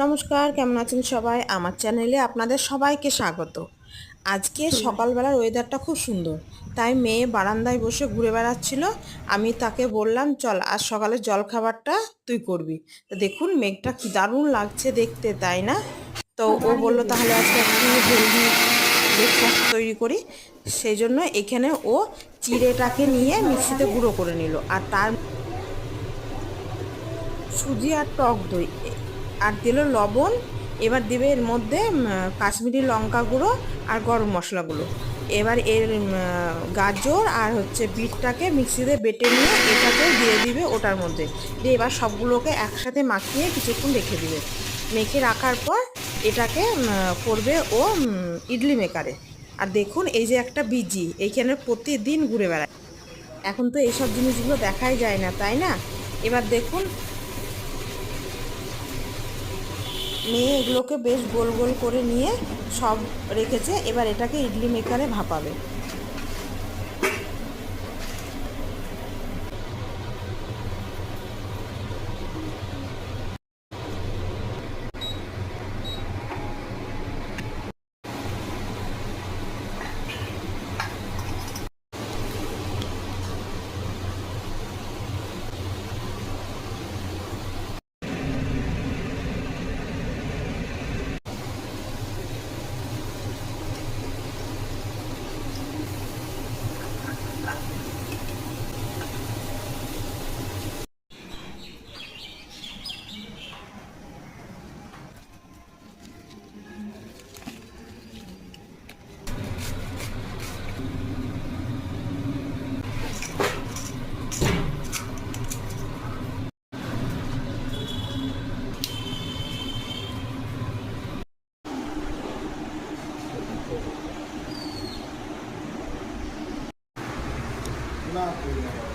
নমস্কার, কেমন আছেন সবাই? আমার চ্যানেলে আপনাদের সবাইকে স্বাগত। আজকে সকালবেলার ওয়েদারটা খুব সুন্দর, তাই মেয়ে বারান্দায় বসে ঘুরে বেড়াচ্ছিল। আমি তাকে বললাম, চল, আজ সকালে জল খাবারটা তুই করবি। তো দেখুন, মেঘটা কি দারুণ লাগছে দেখতে, তাই না? তো ও বলল, তাহলে আজকে একটু হেলদি ব্রেকফাস্ট তৈরি করি। সেই জন্য এখানে ও চিড়েটাকে নিয়ে মিক্সিতে গুঁড়ো করে নিল। আর তার সুজি আর টক দই আর দিল লবণ, এবার দেবে এর মধ্যে কাশ্মীরি লঙ্কা গুঁড়ো আর গরম মশলাগুলো। এবার এর গাজর আর হচ্ছে বিটটাকে মিক্সিতে বেটে নিয়ে এটাকে দিয়ে দিবে ওটার মধ্যে। দিয়ে এবার সবগুলোকে একসাথে মাখিয়ে কিছুক্ষণ রেখে দিবে। মেখে রাখার পর এটাকে করবে ও ইডলি মেকারে আর দেখুন এই যে একটা বিজি, এইখানে প্রতিদিন ঘুরে বেড়ায়। এখন তো এইসব জিনিসগুলো দেখাই যায় না, তাই না? এবার দেখুন মেয়ে এগুলোকে বেশ গোল গোল করে নিয়ে সব রেখেছে এবার এটাকে ইডলি মেকারে ভাপাবে। না